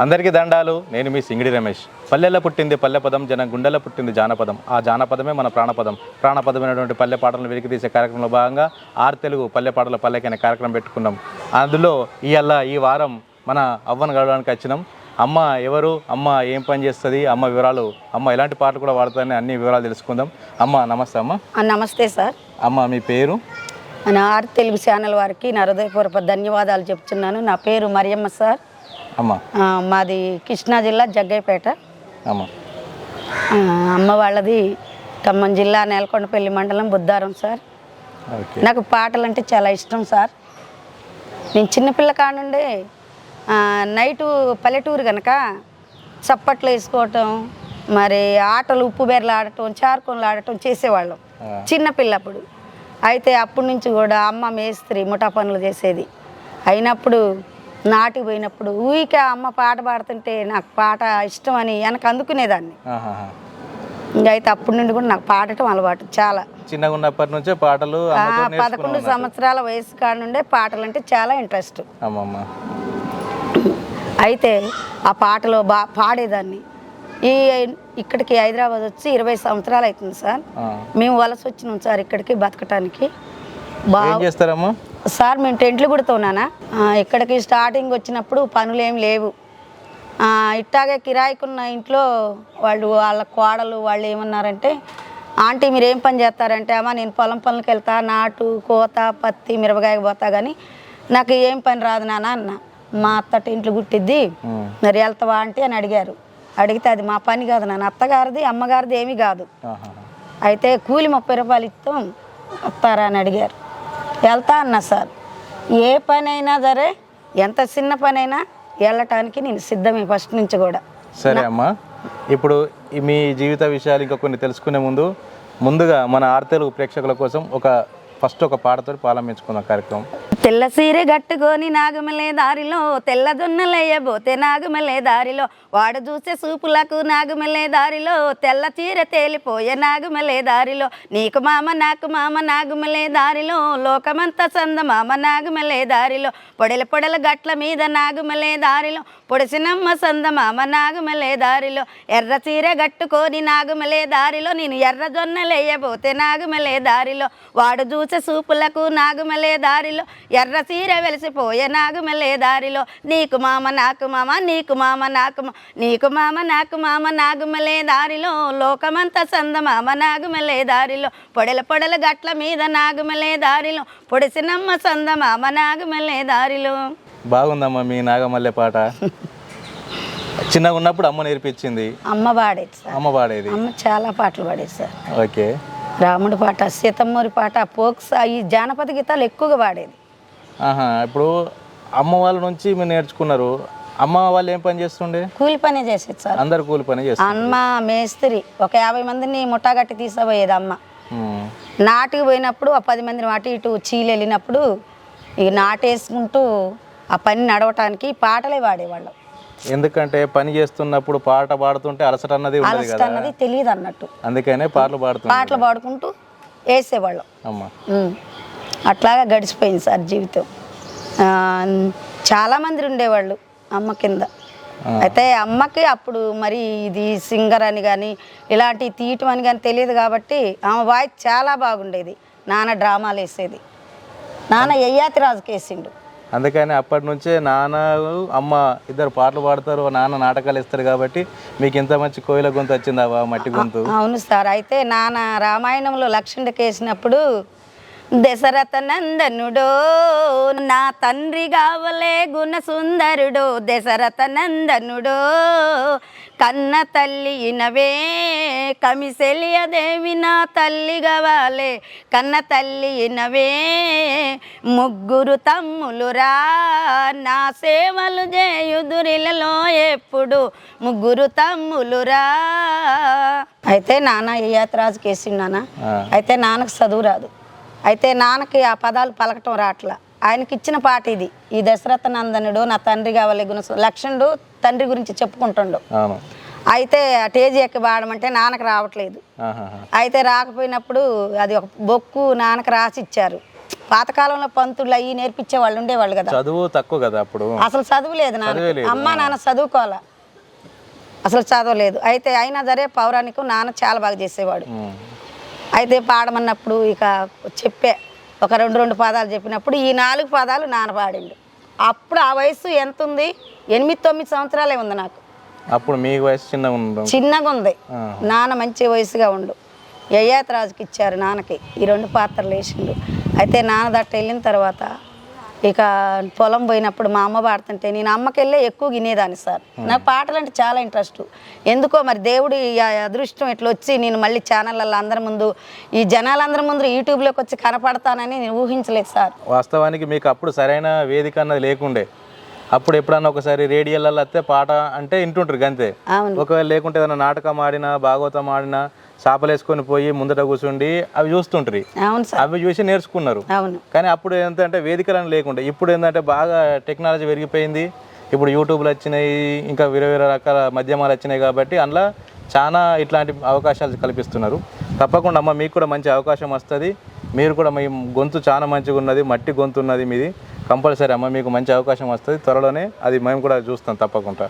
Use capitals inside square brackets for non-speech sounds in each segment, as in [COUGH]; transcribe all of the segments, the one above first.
అందరికీ దండాలు. నేను మీ సింగిడి రమేష్. పల్లెల్లో పుట్టింది పల్లె పదం జన గుండెల్లో పుట్టింది జానపదం. ఆ జానపదమే మన ప్రాణపదం. ప్రాణపదమైనటువంటి పల్లె పాటలను వెలికి తీసే కార్యక్రమంలో భాగంగా ఆరు తెలుగు పల్లె పాటల పల్లెకైన కార్యక్రమం పెట్టుకున్నాం. అందులో ఇవాళ ఈ వారం మన అవ్వను గడవడానికి వచ్చినాం. అమ్మ ఎవరు అమ్మ ఏం పని చేస్తుంది అమ్మ వివరాలు అమ్మ ఎలాంటి పాటలు కూడా వాడుతుందని అన్ని వివరాలు తెలుసుకుందాం. అమ్మ నమస్తే అమ్మ. నమస్తే సార్. అమ్మ మీ పేరు? ఆర్ తెలుగు ఛానల్ వారికి నా హృదయపూర్వక ధన్యవాదాలు చెప్తున్నాను. నా పేరు మరియమ్మ సార్. మాది కృష్ణా జిల్లా జగ్గైపేట. అమ్మ. వాళ్ళది ఖమ్మం జిల్లా నేలకొండపల్లి మండలం బుద్ధారం సార్. నాకు పాటలు అంటే చాలా ఇష్టం సార్. నేను చిన్నపిల్ల కానుండే నైటు పల్లెటూరు కనుక చప్పట్లు వేసుకోవటం మరి ఆటలు ఉప్పు బెర్రలు ఆడటం చారుకోన్లు ఆడటం చేసేవాళ్ళం. చిన్నపిల్లప్పుడు అయితే అప్పటి నుంచి కూడా అమ్మ మేస్త్రి ముఠా పనులు చేసేది. అయినప్పుడు నాటికి పోయినప్పుడు ఊరికే అమ్మ పాట పాడుతుంటే నాకు పాట ఇష్టం అని వెనక అందుకునేదాన్ని. ఇంకా అయితే అప్పటి నుండి కూడా నాకు పాడటం అలవాటు చాలా. చిన్నగా ఉన్నప్పటి నుంచే పాటలు పదకొండు సంవత్సరాల వయసు కాడ నుండే పాటలు అంటే చాలా ఇంట్రెస్ట్. అయితే ఆ పాటలో బా పాడేదాన్ని. ఈ ఇక్కడికి హైదరాబాద్ వచ్చి ఇరవై సంవత్సరాలు అవుతుంది సార్. మేము వలస వచ్చినాం సార్ ఇక్కడికి బతకటానికి. బా ఏం చేస్తారమ్మా? సార్ మేము టెంట్లు కుడుతున్నానా? ఇక్కడికి స్టార్టింగ్ వచ్చినప్పుడు పనులు లేవు. ఇట్టాగే కిరాయికున్న ఇంట్లో వాళ్ళు వాళ్ళ కోడలు వాళ్ళు ఏమన్నారంటే ఆంటీ మీరు ఏం పని చేస్తారంటే అమ్మా నేను పొలం పనులకు వెళ్తా నాటు కోత పత్తి మిరపకాయ పోతా కానీ నాకు ఏం పని రాదు నాన్న అన్న. మా అత్త టెంట్లు కుట్టిద్ది. మరి వెళ్తావా ఆంటీ? అని అడిగారు. అడిగితే అది మా పని కాదు నాన్న. అత్తగారిది అమ్మగారిది ఏమీ కాదు. అయితే కూలి ముప్పై రూపాయలు ఇస్తాం వస్తారా అని అడిగారు. వెళ్తా అన్నా సార్. ఏ పని అయినా సరే ఎంత చిన్న పని అయినా వెళ్ళటానికి నేను సిద్ధమే ఫస్ట్ నుంచి కూడా. సరే అమ్మా. ఇప్పుడు మీ జీవిత విషయాలు ఇంకా కొన్ని తెలుసుకునే ముందు ముందుగా మన ఆర్తెలుగు ప్రేక్షకుల కోసం ఒక ఫస్ట్ ఒక పాటతో ప్రారంభించుకుందాం కార్యక్రమం తెల్ల సీరే గట్టుకొని నాగమలే దారిలో తెల్ల జొన్నలేయబోతే నాగమలే దారిలో వాడు చూసే సూపులకు నాగమలే దారిలో తెల్ల చీర తేలిపోయే నాగమలే దారిలో నీకు మామ నాకు మామ నాగమలే దారిలో లోకమంతా సంద మామ నాగమలే దారిలో పొడల పొడల గట్ల మీద నాగమలే దారిలో పొడిసినమ్మ సంద మామ నాగమలే దారిలో ఎర్ర చీర గట్టుకొని నాగమలే దారిలో నేను ఎర్ర జొన్నలేయబోతే నాగమలే దారిలో వాడు చూసి సూపులకు నాగమలే దారిలో ఎర్ర చీర వెలిసిపోయే నాగమలే దారిలో. నీకు మామ నాకు మామ నీకు మామ నాకు నీకు మామ నాకు మామ నాగమలే దారిలో. లోకమంతా సంద మామ నాగమలే దారిలో. పొడల పొడల గట్ల మీద నాగమలే దారిలో. పొడిసినమ్మ సంద మామ నాగమలే దారిలో. బాగుందమ్మా మీ నాగమల్లె పాట. చిన్నగా ఉన్నప్పుడు అమ్మ నేర్పించింది. అమ్మ పాడేది సార్. అమ్మ పాడేది. అమ్మ చాలా పాటలు పాడేది సార్. ఓకే. రాముడి పాట సీతమ్మూరి పాట ఫోక్ సా- ఈ జానపద గీతాలు ఎక్కువగా పాడేది. ఆహా ఇప్పుడు అమ్మ వాళ్ళ నుంచి మీరు నేర్చుకున్నారు. అమ్మ వాళ్ళు ఏం పని చేస్తుండే? కూలి పనే చేసేది సార్. అందరు కూలి పని చేస్తారు అమ్మ మేస్త్రి ఒక యాభై మందిని ముఠాగట్టి తీసుకుపోయేది అమ్మ. నాటుకు పోయినప్పుడు ఆ పది మందిని అటు ఇటు చీలు వెళ్ళినప్పుడు ఇక నాటేసుకుంటూ ఆ పని నడవటానికి పాటలే పాడేవాళ్ళం. ఎందుకంటే పని చేస్తున్నప్పుడు పాట పాడుతుంటే అలసట అన్నది అలసట అన్నది తెలియదు అన్నట్టు. అందుకనే పాటలు పాడుతుంది పాటలు పాడుకుంటూ వేసేవాళ్ళం. అమ్మ. అట్లాగా గడిచిపోయింది సార్ జీవితం. ఆ, చాలామంది ఉండేవాళ్ళు అమ్మ కింద. అయితే అమ్మకి అప్పుడు మరి ఇది సింగర్ అని కానీ ఇలాంటి తీయటం అని కానీ తెలియదు కాబట్టి ఆమె వాయిస్ చాలా బాగుండేది. నాన్న డ్రామాలు వేసేది. నాన్న యయ్యాతి రాజుకి వేసిండు. అందుకని అప్పటి నుంచే నాన్న అమ్మ ఇద్దరు పాటలు పాడతారు నాన్న నాటకాలు ఇస్తారు కాబట్టి మీకు ఇంత మంచి కోయిల గొంతు వచ్చింది ఆ మట్టి గొంతు? అవును సార్. అయితే నాన్న రామాయణంలో లక్ష్మణుడికి వేసినప్పుడు దశరథ నందనుడో నా తండ్రి కావలే గుణ సుందరుడో దశరథ నందనుడో కన్న తల్లి ఇనవే కమిసెలియదేవి నా తల్లి గవాలే కన్న తల్లి ఇనవే ముగ్గురు తమ్ములురా నా సేవలు చేయుదురిలలో ఎప్పుడు ముగ్గురు తమ్ములురా. అయితే నాన్న ఏ యాత్రాజుకి వేసిండు నాన్న. అయితే నాన్నకు చదువు రాదు. అయితే నాన్నకి ఆ పదాలు పలకటం రాట్లా. ఆయనకి ఇచ్చిన పాట ఇది. ఈ దశరథ నందనుడు నా తండ్రి కావాలి గుణ లక్ష్మణుడు తండ్రి గురించి చెప్పుకుంటుండు. అయితే ఆ టేజీ ఎక్కి పాడమంటే నాన్నకు రావట్లేదు. అయితే రాకపోయినప్పుడు అది ఒక బొక్కు నాన్నకు రాసి ఇచ్చారు. పాతకాలంలో పంతులు అయ్యి నేర్పించే వాళ్ళు ఉండేవాళ్ళు కదా. చదువు తక్కువ కదా అప్పుడు. అసలు చదువు లేదు నాన్న. అమ్మ నాన్న చదువుకోవాలా? అసలు చదవలేదు. అయితే అయినా సరే పౌరాణికం నాన్న చాలా బాగా చేసేవాడు. అయితే పాడమన్నప్పుడు ఇక చెప్పే ఒక రెండు రెండు పదాలు చెప్పినప్పుడు ఈ నాలుగు పదాలు నాన్న పాడిండు. అప్పుడు ఆ వయసు ఎంత ఉంది ఎనిమిది తొమ్మిది సంవత్సరాలే ఉంది నాకు. అప్పుడు మీ వయసు చిన్నగా ఉండడం చిన్నగా ఉంది. నాన్న మంచి వయసుగా ఉండు. యయాతి రాజుకి ఇచ్చారు నాన్నకి. ఈ రెండు పాత్రలు వేసిండు. అయితే నాన్న దట్ట వెళ్ళిన తర్వాత ఇక పొలం పోయినప్పుడు మా అమ్మ పాడుతుంటే నేను అమ్మకి వెళ్ళే ఎక్కువ వినేదాన్ని సార్. నాకు పాటలు అంటే చాలా ఇంట్రెస్ట్. ఎందుకో మరి దేవుడి ఆ అదృష్టం ఇట్లా వచ్చి నేను మళ్ళీ ఛానళ్ళల్లో అందరి ముందు ఈ జనాలందరి ముందు యూట్యూబ్లోకి వచ్చి కనపడతానని నేను ఊహించలేదు సార్. వాస్తవానికి మీకు అప్పుడు సరైన వేదిక అన్నది లేకుండే. అప్పుడు ఎప్పుడన్నా ఒకసారి రేడియోలలో వస్తే పాట అంటే వింటుంటారు అంతే ఒకవేళ లేకుంటే ఏదైనా నాటకం ఆడినా భాగవతం ఆడినా చాపలేసుకొని పోయి ముందట కూర్చుండి అవి చూస్తుంటారు అవి చూసి నేర్చుకున్నారు. కానీ అప్పుడు ఏంటంటే వేదికలను లేకుండే ఇప్పుడు ఏంటంటే బాగా టెక్నాలజీ పెరిగిపోయింది. ఇప్పుడు యూట్యూబ్లు వచ్చినాయి ఇంకా వేరే వేరే రకాల మాధ్యమాలు వచ్చినాయి కాబట్టి అందులో చాలా ఇట్లాంటి అవకాశాలు కల్పిస్తున్నారు. తప్పకుండా అమ్మ మీకు కూడా మంచి అవకాశం వస్తుంది. మీరు కూడా మీ గొంతు చాలా మంచిగా ఉన్నది మట్టి గొంతు ఉన్నది మీది. కంపల్సరీ అమ్మ మీకు మంచి అవకాశం వస్తుంది. త్వరలోనే అది మేము కూడా చూస్తాం తప్పకుండా.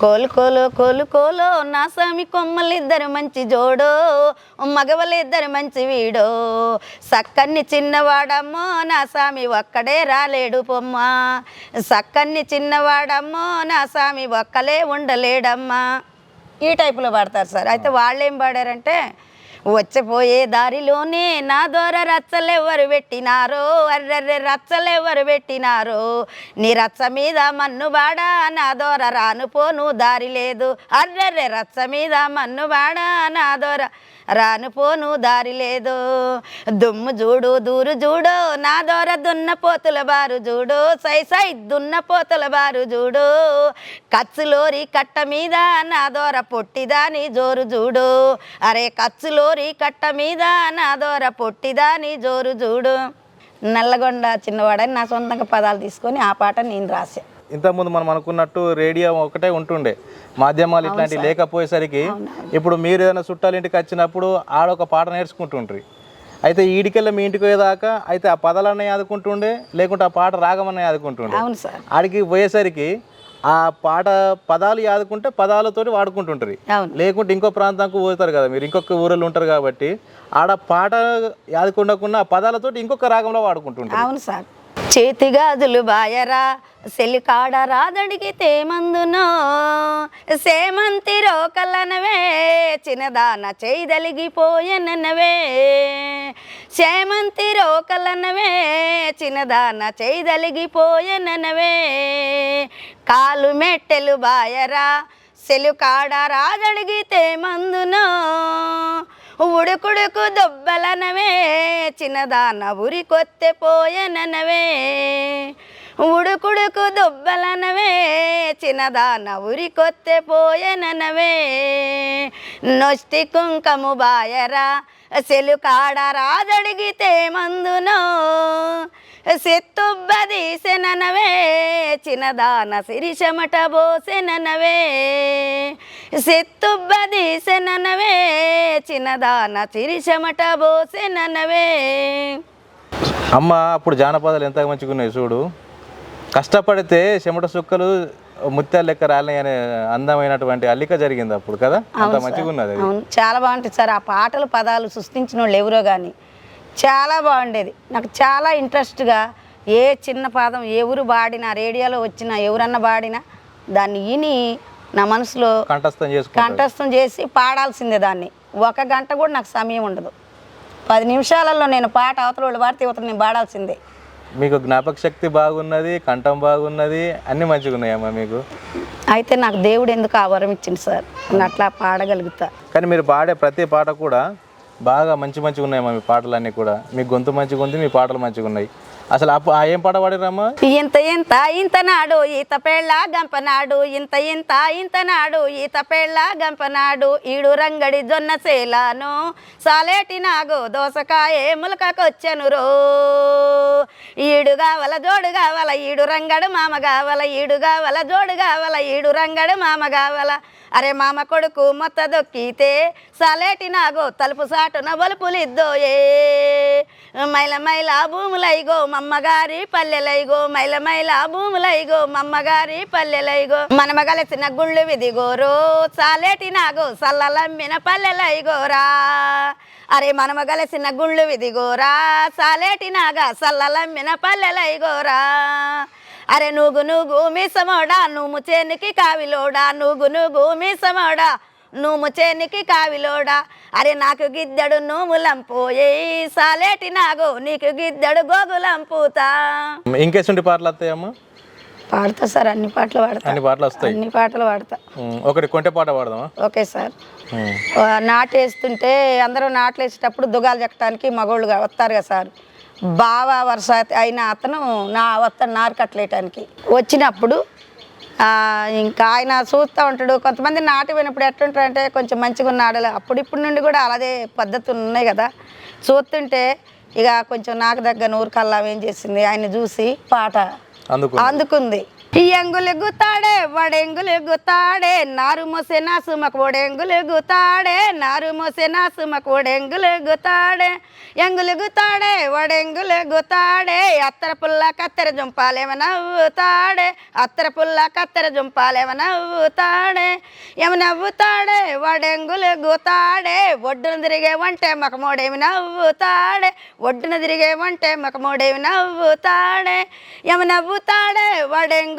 కోలు కోలు కోలు కోలో నా స్వామి కొమ్మలిద్దరు మంచి జోడో మగవలిద్దరు మంచి వీడో. సక్కన్ని చిన్నవాడమ్మో నా స్వామి ఒక్కడే రాలేడు పొమ్మ సక్కన్ని చిన్నవాడమ్మో నా స్వామి ఒక్కలే ఉండలేడమ్మా. ఈ టైపులో పాడతారు సార్. అయితే వాళ్ళు ఏం పాడారంటే వచ్చపోయే దారిలోనే నా దొర ఎవరు పెట్టినారో? అర్రెర్రె ఎవరు పెట్టినారో? నీ రచ్చ మీద మన్ను బాడా నా దొర రాను పోను దారి లేదు. అర్రెర్రె రచ్చ మీద మన్ను బాడా నా దొర రాను పోను దారి లేదు. దుమ్ము చూడు దూరు చూడు నా దోర దున్న పోతుల బారు చూడు సై సై దున్న పోతుల బారు చూడు. కచ్చులోరి కట్ట మీద నా దోర పొట్టిదాని జోరు చూడు. అరే కచ్చులోరి కట్ట మీద నా దోర పొట్టిదాని జోరు చూడు. నల్లగొండ చిన్నవాడని నా సొంతంగా పదాలు తీసుకొని ఆ పాట నేను రాశాను ఇంతకుముందు మనం అనుకున్నట్టు రేడియో ఒకటే ఉంటుండే. మాధ్యమాలు ఇట్లాంటివి లేకపోయేసరికి ఇప్పుడు మీరు ఏదైనా చుట్టాల ఇంటికి వచ్చినప్పుడు ఆడొక పాట నేర్చుకుంటుండ్రి. అయితే ఈడికెళ్ళి మీ ఇంటికి పోయేదాకా అయితే ఆ పదాలన్నీ ఆదుకుంటుండే లేకుంటే ఆ పాట రాగమన్నీ ఆదుకుంటుండే. ఆడికి పోయేసరికి ఆ పాట పదాలు యాదుకుంటే పదాలతోటి వాడుకుంటుంటారు లేకుంటే ఇంకో ప్రాంతానికి పోతారు కదా మీరు ఇంకొక ఊరిలో ఉంటారు కాబట్టి ఆడ పాట యాదుకుండకుండా ఆ పదాలతోటి ఇంకొక రాగంలో వాడుకుంటుంటారు అవును సార్. చేతి గాజులు బాయరా సెలికాడ రాదడిగితే మందునో సేమంతి రోకలనవే చిన్నదాన చేయదలిగిపోయననవే. సేమంతి రోకలనవే చిన్నదాన చేయదలిగిపోయననవే. కాలు మెట్టెలు బాయరా సెలుకాడ రాదడిగితే మందునో. ఉడుకుడుకు దొబ్బలనవే చిన్నదాన ఉరి పోయననవే. ఉడుకుడుకు దొబ్బలనవే చిన్నదాన ఉరి కొత్తె పోయననవే. నొష్టి కుంకము బాయరా సెలుకాడ రాదడిగితే మందునో. సెత్తుబ్బదీసెననవే చిన్నదాన సిరిశమట బోసెననవే. సెత్తుబ్బదీసెననవే చిన్నదాన సిరిశమట బోసెననవే. అమ్మ అప్పుడు జానపదాలు ఎంత మంచిగా ఉన్నాయి చూడు. కష్టపడితే చెమట సుక్కలు ముత్యాలు లెక్క రాలినాయి అనే అందమైనటువంటి అల్లిక జరిగింది అప్పుడు కదా? అంత మంచిగా ఉన్నది అవును. చాలా బాగుంటుంది సార్. ఆ పాటలు పదాలు సృష్టించిన వాళ్ళు ఎవరో కానీ చాలా బాగుండేది. నాకు చాలా ఇంట్రెస్ట్గా ఏ చిన్న పాదం ఎవరు పాడినా రేడియోలో వచ్చినా ఎవరన్నా పాడినా దాన్ని విని నా మనసులో కంఠస్థం చేసుకుంటారు కంఠస్థం చేసి పాడాల్సిందే దాన్ని. ఒక గంట కూడా నాకు సమయం ఉండదు. పది నిమిషాలలో నేను పాట అవతల వాళ్ళు పాడితే ఇవతల నేను పాడాల్సిందే. మీకు జ్ఞాపక శక్తి బాగున్నది కంఠం బాగున్నది అన్ని మంచిగా ఉన్నాయమ్మా మీకు. అయితే నాకు దేవుడు ఎందుకు ఆ వరం ఇచ్చింది సార్? నేను అట్లా పాడగలుగుతా. కానీ మీరు పాడే ప్రతి పాట కూడా బాగా మంచి మంచిగా ఉన్నాయమ్మా మీ పాటలన్నీ కూడా. మీ గొంతు మంచిగా ఉంది మీ పాటలు మంచిగా ఉన్నాయి అసలు ఆ ఏం పాట పాడిరమ్మా ఇంత ఇంత ఇంత నాడు ఈత పేళ్ళ గంపనాడు ఇంత ఇంత ఇంత నాడు ఈత పేళ్ళ గంపనాడు ఈడు రంగడి జొన్న సేలాను సాలేటి నాగు దోసకాయ ములకకొచ్చెను రో ఈడు కావల జోడు కావల ఈడు రంగడు మామ కావల ఈడు కావల జోడు కావల ఈడు రంగడు మామ కావల అరే మామ కొడుకు మొత్త దొక్కితే సాలేటి నాగో తలుపు సాటున బలుపులిద్దోయే మైల మైల భూములైగో మమ్మగారి పల్లెలైగో మైల మైల భూములైగో మమ్మగారి పల్లెలైగో. మనమ చిన్న గుళ్ళు విదిగోరో సాలేటి నాగో సల్లలమ్మిన పల్లెలైగోరా అరే మనమ కలిసిన గుళ్ళు విదిగోరా సాలేటి నాగా సల్లలమ్మిన పల్లెలైగోరా అరే నూగు నూగు మీసమోడా నువ్వు చేనికి కావిలోడా నూగు నూగు మీసమోడా. నువ్వు చేనికి కావిలోడా? అరే నాకు గిద్దడు నూములంపోయే సాలేటి నాగు నీకు గిద్దడు గోగులంపూతా ఇంకేసుంటి పాటలు వస్తాయమ్మా? పాడతా సార్ అన్ని పాటలు పాడతా. అన్ని పాటలు వస్తాయి? అన్ని పాటలు పాడతా. ఒకటి కొంటె పాట పాడదామా? Okay sir. నాటేస్తుంటే అందరూ నాట్లు వేసేటప్పుడు దుగాలు చెక్కడానికి మగోళ్ళు వస్తారు కదా సార్. బావ వరుస అయిన అతను నా వస్తాను నారు కట్టలేయటానికి. వచ్చినప్పుడు ఇంకా ఆయన చూస్తూ ఉంటాడు. కొంతమంది నాటు పోయినప్పుడు ఎట్లుంటారంటే కొంచెం మంచిగా ఉన్నాడు. అప్పుడు ఇప్పుడు నుండి కూడా అలాగే పద్ధతులు ఉన్నాయి కదా. చూస్తుంటే ఇక కొంచెం నాకు దగ్గర నూరు కల్లా ఏం చేసింది? ఆయన చూసి పాట అందుకు అందుకుంది. ఈ ఎంగులు గుతాడే వడెంగులు గుతాడే నారు మోసే నా సుమకు వడెంగులు గుతాడే నారు మోసే నా సుమకు వడెంగులు గుతాడే ఎంగులు గుతాడే వడెంగులు గుతాడే అత్తర పుల్ల కత్తెర జుంపాలేమనవ్వుతాడే అత్తర పుల్ల కత్తెర జుంపాలేమనవ్వుతాడే ఏమనవ్వుతాడే ఏమ వడెంగులు గుతాడే ఒడ్డున తిరిగే వంటే మకమోడేమి నవ్వుతాడే. ఒడ్డున తిరిగే వంటే మకమోడేమి నవ్వుతాడే. ఏమనవ్వుతాడే నవ్వుతాడే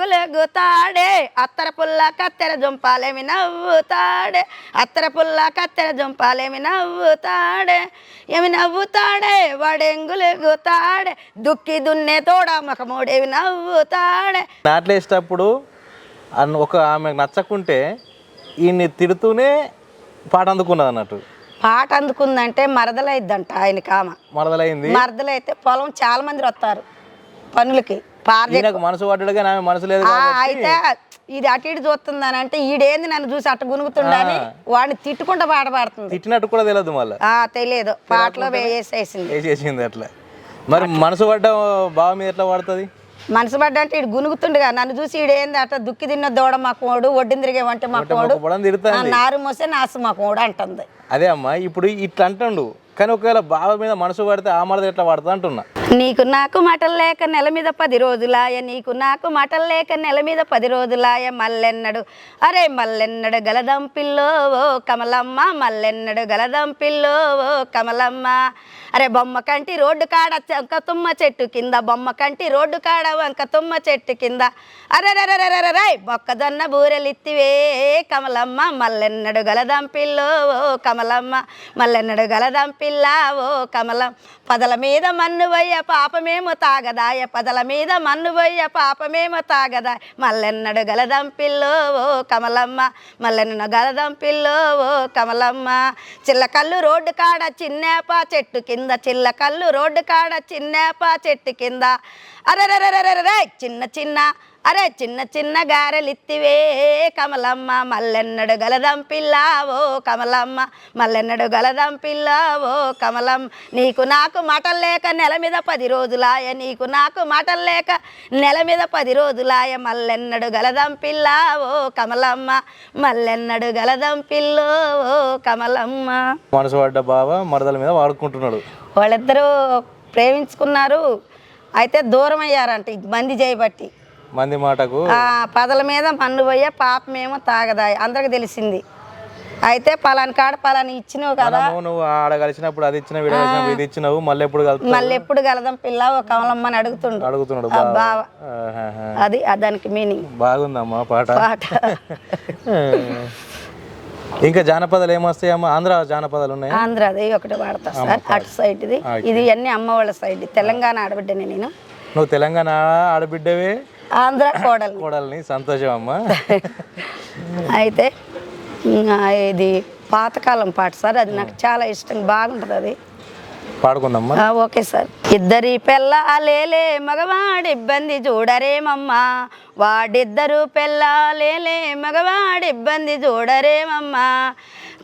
వడెంగులు గుతాడే అత్తర పుల్ల కత్తెర జుంపాలేమి నవ్వుతాడే. అత్తర పుల్ల కత్తెర జుంపాలేమి నవ్వుతాడే. ఏమి నవ్వుతాడే? వడెంగులు గుతాడే దుక్కి దున్నే తోడ మకమోడేవి నవ్వుతాడే. నాట్లు వేసేటప్పుడు ఒక ఆమెకు నచ్చకుంటే ఈయన్ని తిడుతూనే పాట అందుకున్నది అన్నట్టు. పాట అందుకుందంటే మరదలైద్దంట ఆయన కామ మరదలైంది. మరదలైతే పొలం చాలా మంది వస్తారు పనులకి. మనసు ఆమె మనసు లేదు అయితే ఇది అటు ఇటు చూస్తుందని అంటే ఈడేంది నన్ను చూసి అట్ట గునుగుతుండని వాడిని తిట్టుకుంటా పాట పాడుతుంది. తిట్టినట్టు కూడా తెలియదు మళ్ళీ. తెలియదు. పాటలో వేసేసింది. వేసేసింది అట్లా. మరి మనసు పడ్డ బావ మీద ఎట్లా పడుతుంది? మనసు పడ్డ అంటే ఇడు గునుగుతుండగా నన్ను చూసి ఈడేంది అట్ట దుక్కి తిన్న దూడ మాకోడు ఒడ్డున తిరిగే వంట మాకోడు పొడం తిడుతా ఆ నారు మోసే నాసు మాకోడు అంటుంది. అదే అమ్మా ఇప్పుడు ఇట్లా అంటుండు. కానీ ఒకవేళ బావ మీద మనసు పడితే ఆ మరద ఎట్లా పడుతుంది అంటున్నా. నీకు నాకు మటలు లేక నెల మీద పది రోజులాయ నీకు నాకు మటలు లేక నెల మీద పది రోజులాయ మల్లెన్నడు. అరే మల్లెన్నడు గలదంపిల్లో ఓ కమలమ్మ మల్లెన్నడు గలదంపిల్లో ఓ కమలమ్మ. అరే బొమ్మ కంటి రోడ్డు కాడ వంక తుమ్మ చెట్టు కింద బొమ్మ కంటి రోడ్డు కాడ వంక తుమ్మ చెట్టు కింద. అరెరెరెరెరెరై మొక్కజొన్న బూరెలిత్తివే కమలమ్మ మల్లెన్నడు గలదంపిల్లో ఓ కమలమ్మ. మల్లెన్నడు గలదంపిల్లా ఓ కమలం. పదల మీద మన్నువయ్య వయ్య పాపమేమో తాగదాయ పదల మీద మన్ను వయ్య పాపమేమో తాగదా. మల్లెన్నడు గలదంపిల్లో ఓ కమలమ్మ మల్లెన్న గలదంపిల్లో ఓ కమలమ్మ. చిల్లకల్లు రోడ్డు కాడ చిన్నేప చెట్టు కింద చిల్లకల్లు రోడ్డు కాడ చిన్నేప చెట్టు కింద. అరే చిన్న చిన్న అరే చిన్న చిన్న గారెలిత్తివే కమలమ్మ మల్లెన్నడు గలదం పిల్ల ఓ కమలమ్మ మల్లెన్నడు గలదం పిల్ల ఓ కమలం నీకు నాకు మటలు లేక నెల మీద పది రోజులాయ నీకు నాకు మటలు లేక నెల మీద పది రోజులాయ మల్లెన్నడు గలదం పిల్ల ఓ కమలమ్మ మల్లెన్నడు గలదం పిల్ల ఓ కమలమ్మ. మనసు పడ్డ బావ మరదల మీద వాడుకుంటున్నాడు. వాళ్ళిద్దరూ ప్రేమించుకున్నారు. అయితే దూరం అయ్యారంట మంది చేయబట్టి మంది మాటకు. పదల మీద మన్ను పోయే పాపమేమో తాగదాయి. అందరికి తెలిసింది. అయితే పలాని కాడ పలాని ఇచ్చినావు కదా. నువ్వు ఆడ కలిసినప్పుడు అది ఇచ్చిన ఇది ఇచ్చినావు మళ్ళీ ఎప్పుడు మళ్ళీ ఎప్పుడు కలదాం పిల్ల ఒక కమలమ్మని అడుగుతుండు. అడుగుతున్నాడు బావ. అది దానికి మీనింగ్ బాగుందమ్మా పాట. పాట. [LAUGHS] ఇంకా జానపదాలు ఏమొస్తాయమ్మా ఆంధ్ర జానపదాలు ఉన్నాయి? ఆంధ్రాది ఒకటి వాడతా సార్ అటు సైడ్ ఇది ఇది అన్ని అమ్మ వాళ్ళ సైడ్ తెలంగాణ ఆడబిడ్డని నేను. నువ్వు తెలంగాణ ఆడబిడ్డవే. ఆంధ్ర [COUGHS] కోడలు. కోడల్ని సంతోషం అమ్మా. అయితే ఇది పాతకాలం పాట సార్ అది నాకు చాలా ఇష్టం బాగుంటుంది అది. పాడుకుందామ్మా ఆ, ఓకే సార్. ఇద్దరి పెళ్ళాలేలే మగవాడి ఇబ్బంది చూడరేమమ్మా. వాడిద్దరు పెళ్ళాలేలే మగవాడి ఇబ్బంది చూడరేమమ్మా.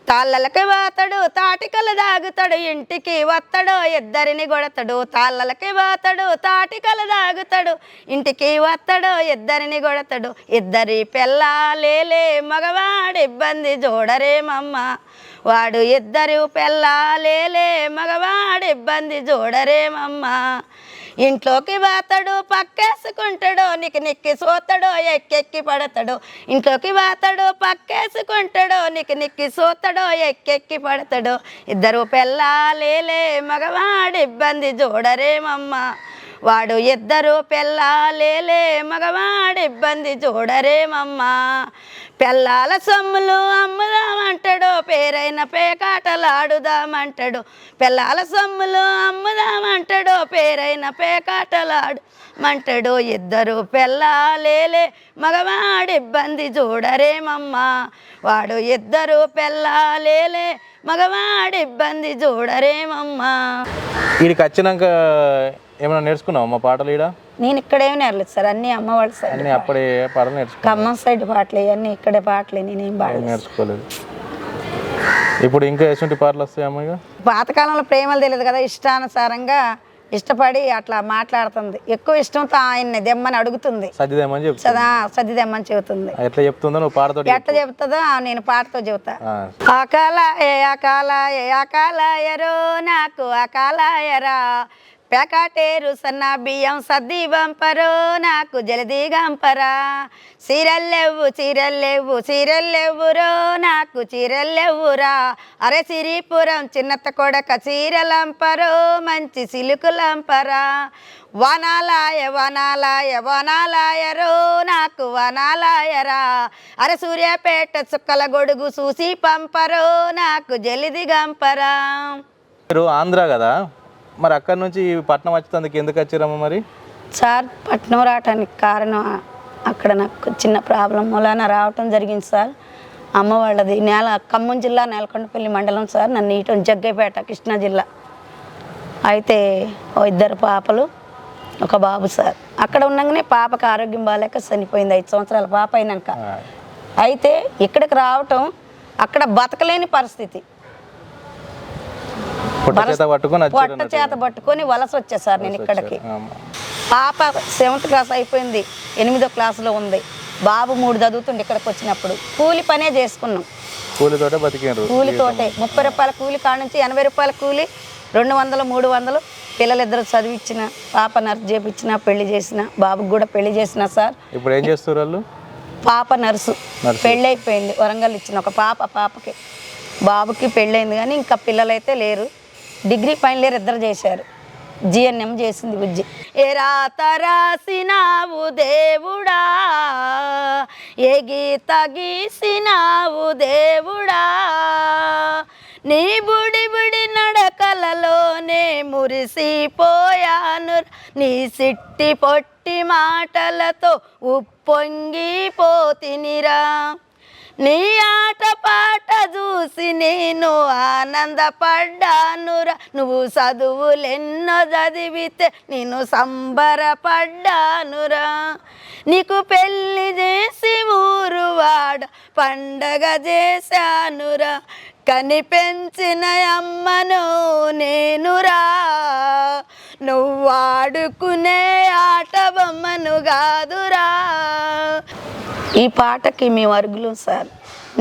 తాళ్ళలకి వాతడు తాటికలు దాగుతాడు ఇంటికి వత్తడు ఇద్దరిని కొడతాడు. తాళ్ళలకి వాతడు తాటికలు దాగుతాడు ఇంటికి వత్తడు ఇద్దరిని కొడతాడు. ఇద్దరి పెళ్ళాలేలే మగవాడి ఇబ్బంది చూడరేమమ్మ వాడు ఇద్దరు పెళ్ళాలేలే మగవాడు ఇబ్బంది చూడరేమమ్మ ఇంట్లోకి వాతడు పక్కేసుకుంటాడు నిక్కి నిక్కి సోతాడు ఎక్కెక్కి పడతాడు. ఇంట్లోకి వాతడు పక్కేసుకుంటాడు నిక్కి నిక్కి సోతాడు ఎక్కెక్కి పడతాడు. ఇద్దరు పెళ్ళాలేలే మగవాడు ఇబ్బంది చూడరేమమ్మా వాడు ఇద్దరు పెళ్ళాలేలే మగవాడు ఇబ్బంది చూడరేమమ్మా. పెళ్ళాల సొమ్ములు అమ్ముదామంటాడు పేరైన పేకాటలాడుదామంటాడు. పెళ్ళాల సొమ్ములు అమ్ముదామంటాడు పేరైన పేకాటలాడు మంటాడు ఇద్దరు పెళ్ళాలేలే మగవాడి ఇబ్బంది చూడరేమమ్మా. వాడు ఇద్దరు పెళ్ళాలేలే మగవాడి ఇబ్బంది చూడరేమమ్మా. వీడికి వచ్చినాక ఏమైనా నేర్చుకున్నావు మా పాటలు ఈడ? నేను ఇక్కడేమి నేర్లేదు సార్ అన్నీ అమ్మవాళ్ళ సైడ్ అన్నీ అప్పుడే పాటలు నేర్చుకున్నావు? ఖమ్మం సైడ్ పాటలు ఇవన్నీ ఇక్కడే పాటలు నేనేం పాడలేదు. నేర్చుకోలేదు. ఇప్పుడు ఇంకా ఎటువంటి పాటలు వస్తాయమ్మా ఇక పాతకాలంలో ప్రేమలు తెలియదు కదా ఇష్టానుసారంగా ఇష్టపడి అట్లా మాట్లాడుతుంది. ఎక్కువ ఇష్టంతో ఆయన్ని దెమ్మని అడుగుతుంది. సర్దిదేమని చెప్తా సదా సర్దిదెమ్మని చెబుతుంది. ఎట్లా చెప్తుందో నువ్వు పాటతో ఎట్లా చెబుతుందో నేను పాటతో చెబుతా. ఆ, అకాల ఏ అకాల ఏ అకాల ఎరో నాకు అకాల ఎరా పెకటేరు సన్న బియ్యం సద్ది వంపరో నాకు జలది గంపరా చీరల్లెవ్వు చీరల్లెవ్వు చీరల్లెవ్వురో నాకు చీరల్లెవ్వురా. అరే సిరిపురం చిన్నత్త కొడక చీరలంపరో మంచి సిలుకులంపరా. వనాలాయ వనాలాయ వనాలాయరో నాకు వనాలాయరా. అరే సూర్యాపేట చుక్కల గొడుగు చూసి పంపరో నాకు జలిది గంపరా మీరు ఆంధ్ర కదా? మరి అక్కడ నుంచి పట్నం వచ్చేందుకు ఎందుకు వచ్చారమ్మా మరి? సార్ పట్నం రావటానికి కారణం అక్కడ నాకు చిన్న ప్రాబ్లం మూలాన రావటం జరిగింది సార్. అమ్మ వాళ్ళది నేల ఖమ్మం జిల్లా నేలకొండపల్లి మండలం సార్. నన్ను ఇటు జగ్గైపేట కృష్ణా జిల్లా. అయితే ఓ ఇద్దరు పాపలు ఒక బాబు సార్. అక్కడ ఉండగానే పాపకు ఆరోగ్యం బాగాలేక చనిపోయింది ఐదు సంవత్సరాల పాప అయినాక. అయితే ఇక్కడికి రావటం అక్కడ బతకలేని పరిస్థితి. పుట్ట చేత పట్టుకొని వలస వచ్చా సార్ నేను ఇక్కడికి. పాప సెవెంత్ క్లాస్ అయిపోయింది. ఎనిమిదో క్లాసులో ఉంది. బాబు మూడు చదువుతుండే ఇక్కడికి వచ్చినప్పుడు. కూలి పనే చేసుకున్నాం. కూలితోటే కూలితోటే ముప్పై రూపాయల కూలి కాడ నుంచి ఎనభై రూపాయల కూలి రెండు వందలు మూడు వందలు పిల్లలిద్దరు చదివించిన పాప నర్సు చేపించిన పెళ్ళి చేసిన బాబుకి కూడా పెళ్ళి చేసిన సార్. ఇప్పుడు ఏం చేస్తారు వాళ్ళు? పాప నర్సు. నర్సు. పెళ్ళి అయిపోయింది వరంగల్ ఇచ్చిన ఒక పాప పాపకి. బాబుకి పెళ్ళైంది కానీ ఇంకా పిల్లలైతే లేరు. డిగ్రీ ఫైనల్ ఇయర్ ఇద్దరు చేశారు. జిఎన్ఎం చేసింది బుజ్జి. ఏ రాత రాసినావు దేవుడా ఏ గీత గీసినావు దేవుడా నీ బుడి బుడి నడకలలోనే మురిసిపోయాను. నీ సిట్టి పొట్టి మాటలతో ఉప్పొంగిపోతినిరా. నీ ఆట పాట చూసి నేను ఆనందపడ్డానురా. నువ్వు చదువులెన్నో చదివితే నేను సంబరపడ్డానురా. నీకు పెళ్ళి చేసి ఊరు వాడ పండగ చేశానురా. కనిపెంచిన అమ్మను నేనురా. నువ్వు ఆడుకునే ఆట బొమ్మను కాదురా. ఈ పాటకి మేము అరుగులు సార్.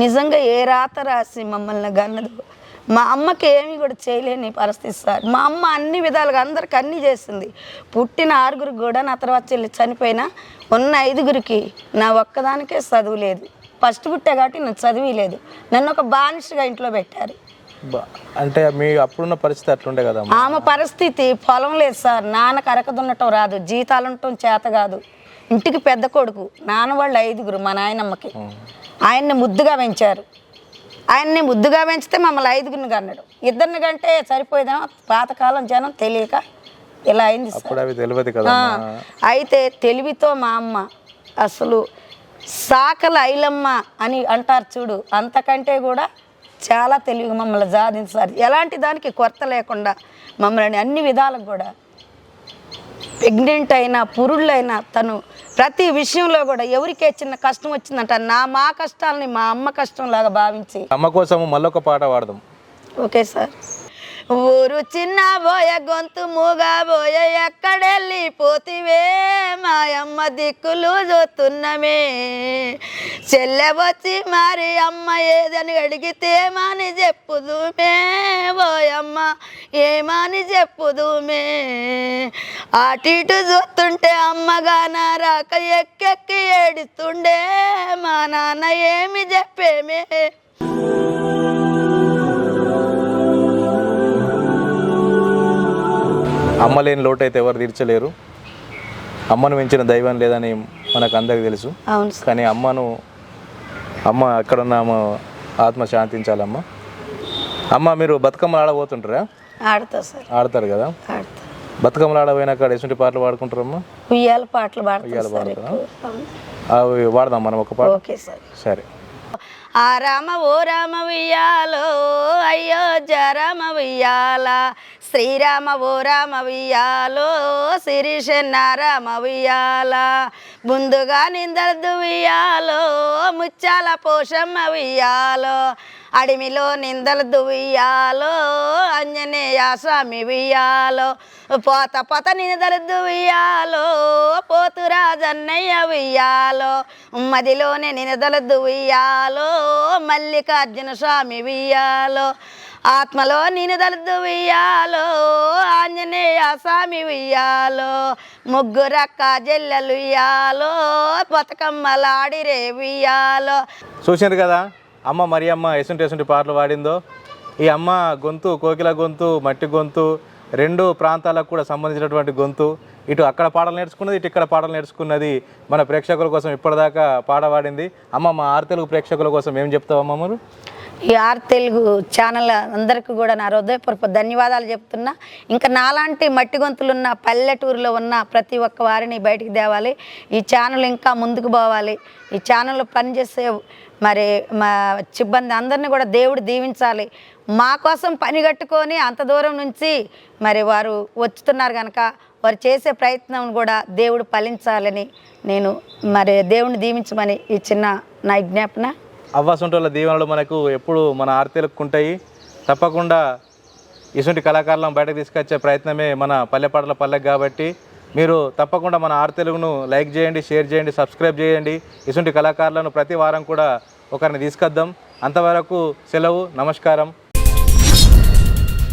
నిజంగా ఏ రాత రాసి మమ్మల్ని గన్నదు. మా అమ్మకి ఏమీ కూడా చేయలేని పరిస్థితి సార్. మా అమ్మ అన్ని విధాలుగా అందరికి అన్నీ చేసింది. పుట్టిన ఆరుగురికి కూడా నా తర్వాత చెల్లి చనిపోయినా ఉన్న ఐదుగురికి నా ఒక్కదానికే చదువు లేదు. ఫస్ట్ పుట్టే కాబట్టి నాకు చదివి లేదు నన్ను ఒక బానిసగా ఇంట్లో పెట్టారు. అంటే మీ అప్పుడున్న పరిస్థితి అట్లుండే కదా ఆమె పరిస్థితి పొలం లేదు సార్. నాన్నకు అరక దున్నటం రాదు. జీతాలు ఉండటం చేత కాదు. ఇంటికి పెద్ద కొడుకు. నాన్న వాళ్ళు ఐదుగురు మా నాయనమ్మకి. ఆయన్ని ముద్దుగా పెంచారు. ఆయన్ని ముద్దుగా పెంచితే మమ్మల్ని ఐదుగురిని కన్నాడు. ఇద్దరిని కంటే సరిపోయేదేమో పాతకాలం జనం తెలియక ఇలా అయింది అయితే తెలివితో మా అమ్మ అసలు సాకల ఐలమ్మ అని అంటారు చూడు అంతకంటే కూడా చాలా తెలివిగా మమ్మల్ని సాధించారు. ఎలాంటి దానికి కొరత లేకుండా మమ్మల్ని అన్ని విధాలకు కూడా ప్రెగ్నెంట్ అయినా పురుళ్ళైనా తను ప్రతి విషయంలో కూడా ఎవరికే చిన్న కష్టం వచ్చిందంట నా మా కష్టాలని మా అమ్మ కష్టంలాగా భావించి. అమ్మ కోసం మళ్ళొక పాట పాడదాం. Okay sir. ఊరు చిన్న బోయ గొంతు మూగా బోయ ఎక్కడెళ్ళి పోతివే? మాయమ్మ దిక్కులు చూస్తున్నమే. చెల్లెవచ్చి మరి అమ్మ ఏదని అడిగితే మాని చెప్పుదుమే. బోయమ్మ ఏమని చెప్పుదుమే? అటు ఇటు చూస్తుంటే అమ్మగాన రాక ఎక్కెక్కి ఏడుస్తుండే. మా నాన్న ఏమి చెప్పేమే? అమ్మ లేని లోటు అయితే ఎవరు తీర్చలేరు. అమ్మను మించిన దైవం లేదని మనకు అందరికీ తెలుసు కానీ అమ్మను అమ్మ ఎక్కడున్న ఆత్మ శాంతించాలమ్మ. అమ్మ మీరు బతుకమ్మలు ఆడబోతుంటారా? ఆడతా సార్. ఆడతారు కదా? బతుకమ్మలు ఆడపోయినాక ఎటువంటి పాటలు పాడుకుంటారమ్మా? ఉయ్యాల పాటలు ఉయ్యాల పాడతారా? అవి వాడదాం మనం ఒక పాట? Okay sir. సరే. ఆ రామ ఓ రామ వియ్యాలో అయ్యో జరామ వియ్యాల శ్రీరామ ఓ రామ వియ్యాలో శిరీషన్న రామ వియ్యాల ముందుగా నిందరదు వియాలో ముచ్చాల పోషమ్మ వియాలో అడిమిలో నిందలు దువ్వియాలో అంజనేయ స్వామి వియ్యాలో పోత పోత నిందలు దువ్వియాలో పోతురాజన్నయ్య వియ్యాలో మదిలోనే నినదలు దువ్వియాలో మల్లికార్జున స్వామి వియ్యాలో ఆత్మలో నేను నినదలు ఉయ్యాలో ఆంజనేయ స్వామి ఉయ్యాలో ముగ్గురక్క జల్లెలు ఇయ్యాలో బతుకమ్మలాడిరే ఉయ్యాలో. చూసారు కదా అమ్మ మరి అమ్మ ఎసుంటి ఎసుంటి పాటలు పాడిందో? ఈ అమ్మ గొంతు కోకిల గొంతు మట్టి గొంతు రెండు ప్రాంతాలకు కూడా సంబంధించినటువంటి గొంతు. ఇటు అక్కడ పాటలు నేర్చుకున్నది ఇటు ఇక్కడ పాటలు నేర్చుకున్నది మన ప్రేక్షకుల కోసం ఇప్పటిదాకా పాట పాడింది. అమ్మ మా ఆరు తెలుగు ప్రేక్షకుల కోసం ఏం చెప్తావమ్మ మరి ఈ ఆర్ తెలుగు ఛానల్ అందరికీ కూడా నా హృదయపూర్వక ధన్యవాదాలు చెప్తున్నా. ఇంకా నాలాంటి మట్టి గొంతులున్న పల్లెటూరులో ఉన్న ప్రతి ఒక్క వారిని బయటికి తేవాలి. ఈ ఛానల్ ఇంకా ముందుకు పోవాలి. ఈ ఛానల్లో పనిచేసే మరి మా సిబ్బంది అందరినీ కూడా దేవుడు దీవించాలి. మా కోసం పని కట్టుకొని అంత దూరం నుంచి మరి వారు వచ్చుతున్నారు కనుక వారు చేసే ప్రయత్నం కూడా దేవుడు ఫలించాలని నేను మరి దేవుడిని దీవించమని ఈ చిన్న నా విజ్ఞాపన. అవ్వాసంటోళ్ళ దీవెనలు మనకు ఎప్పుడు మన ఆర్తీలకు ఉంటాయి తప్పకుండా ఇటువంటి కళాకారులను బయటకు తీసుకొచ్చే ప్రయత్నమే మన పల్లెపాటల పల్లెకి కాబట్టి మీరు తప్పకుండా మన ఆర్తెలుగును లైక్ చేయండి షేర్ చేయండి సబ్స్క్రైబ్ చేయండి. ఇటువంటి కళాకారులను ప్రతి వారం కూడా ఒకరిని తీసుకొద్దాం. అంతవరకు సెలవు నమస్కారం.